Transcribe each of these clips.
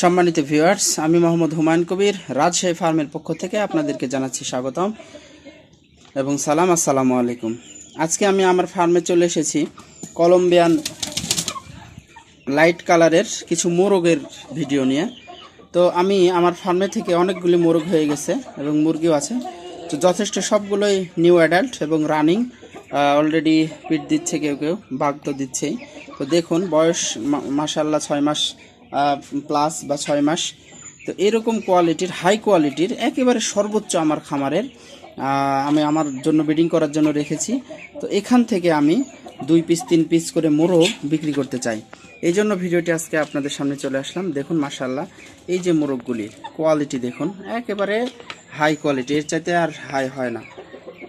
সম্মানিত ভিউয়ার্স আমি মোহাম্মদ হুমায়ুন কবির, রাজশাহী ফার্মের পক্ষ থেকে আপনাদেরকে জানাচ্ছি স্বাগতম এবং সালাম, আসসালামু আলাইকুম। আজকে আমি আমার ফার্মে চলে এসেছি কলম্বিয়ান লাইট কালারের কিছু মোরগের ভিডিও নিয়ে। তো আমি আমার ফার্মে থেকে অনেকগুলি মোরগ হয়ে গেছে এবং মুরগিও আছে। তো যথেষ্ট সবগুলোই নিউ অ্যাডাল্ট এবং রানিং অলরেডি পিট দিচ্ছে, কেউ কেউ বাঘ তো দিচ্ছেই। তো দেখুন, বয়স মাসাল্লাহ ছয় মাস প্লাস বা ছয় মাস। তো এরকম কোয়ালিটির হাই কোয়ালিটির একেবারে সর্বোচ্চ আমার খামারের আমি আমার জন্য ব্রিডিং করার জন্য রেখেছি। তো এখান থেকে আমি দুই পিস তিন পিস করে মোরগ বিক্রি করতে চাই। এই জন্য ভিডিওটি আজকে আপনাদের সামনে চলে আসলাম। দেখুন মাসাল্লাহ এই যে মোরগগুলির কোয়ালিটি দেখুন, একেবারে হাই কোয়ালিটি এর চাইতে আর হাই হয় না।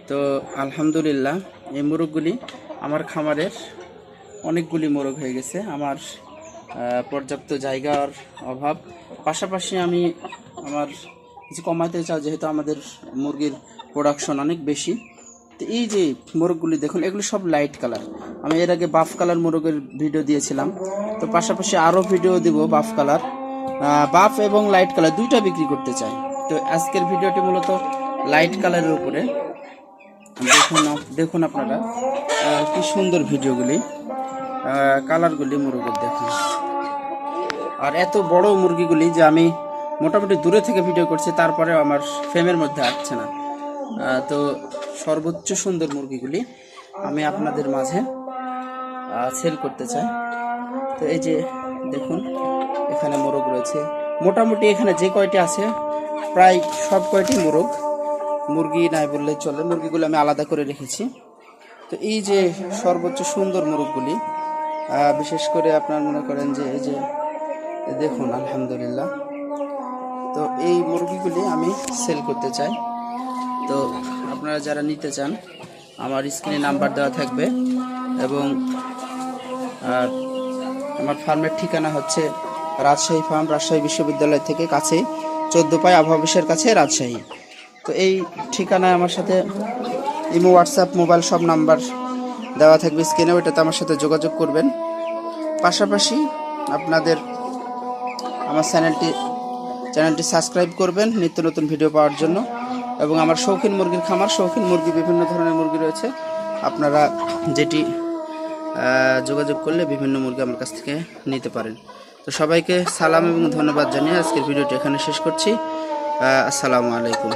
তো আলহামদুলিল্লাহ, এই মোরগগুলি আমার খামারের অনেকগুলি মোরগ হয়ে গেছে। আমার পর্যাপ্ত জায়গার অভাব। পাশাপাশি আমি আমার কিছু কমাতে চাই, যেহেতু আমাদের মুরগির প্রোডাকশন অনেক বেশি। তো এই যে মোরগগুলি দেখুন, এগুলো সব লাইট কালার আমি এর আগে বাফ কালার মোরগের ভিডিও দিয়েছিলাম। তো পাশাপাশি আরও ভিডিও দিব বাফ কালার বাফ এবং লাইট কালার দুইটা বিক্রি করতে চাই। তো আজকের ভিডিওটি মূলত লাইট কালারের উপরে। দেখুন দেখুন আপনারা কি সুন্দর ভিডিওগুলি কালারগুলি মোরগের দেখুন। আর এত বড় মুরগিগুলি যে আমি মোটামুটি দূরে থেকে ভিডিও করছি তারপরে আমার ফ্রেমের মধ্যে আসছে না। তো সর্বোচ্চ সুন্দর মুরগিগুলি আমি আপনাদের মাঝে সেল করতে চাই। তো এই যে দেখুন, এখানে মোরগ রয়েছে। মোটামুটি এখানে যে কয়টি আছে, প্রায় সব কয়টি মোরগ, মুরগি নাই বললে চলে। মুরগিগুলো আমি আলাদা করে রেখেছি। তো এই যে সর্বোচ্চ সুন্দর মোরগগুলি বিশেষ করে আপনার মনে করেন যে এই যে দেখুন, আলহামদুলিল্লাহ। তো এই মুরগিগুলি আমি সেল করতে চাই। তো আপনারা যারা নিতে চান, আমার স্ক্রিনে নাম্বার দেওয়া থাকবে এবং, আর আমার ফার্মের ঠিকানা হচ্ছে রাজশাহী ফার্ম, রাজশাহী বিশ্ববিদ্যালয় থেকে কাছে চোদ্দ পাই আবহাওয়া কাছে রাজশাহী। তো এই ঠিকানায় আমার সাথে ইমো, হোয়াটসঅ্যাপ, মোবাইল সব নাম্বার দেওয়া থাকবে স্ক্রিনে ওইটাতে আমার সাথে যোগাযোগ করবেন। পাশাপাশি আপনাদের আমার চ্যানেলটি চ্যানেলটি সাবস্ক্রাইব করবেন নিত্য নতুন ভিডিও পাওয়ার জন্য। এবং আমার শৌখিন মুরগির খামার, শৌখিন মুরগি, বিভিন্ন ধরনের মুরগি রয়েছে। আপনারা যেটি যোগাযোগ করলে বিভিন্ন মুরগি আমার কাছ থেকে নিতে পারেন। তো সবাইকে সালাম এবং ধন্যবাদ জানিয়ে আজকের ভিডিওটি এখানে শেষ করছি। আসসালামু আলাইকুম।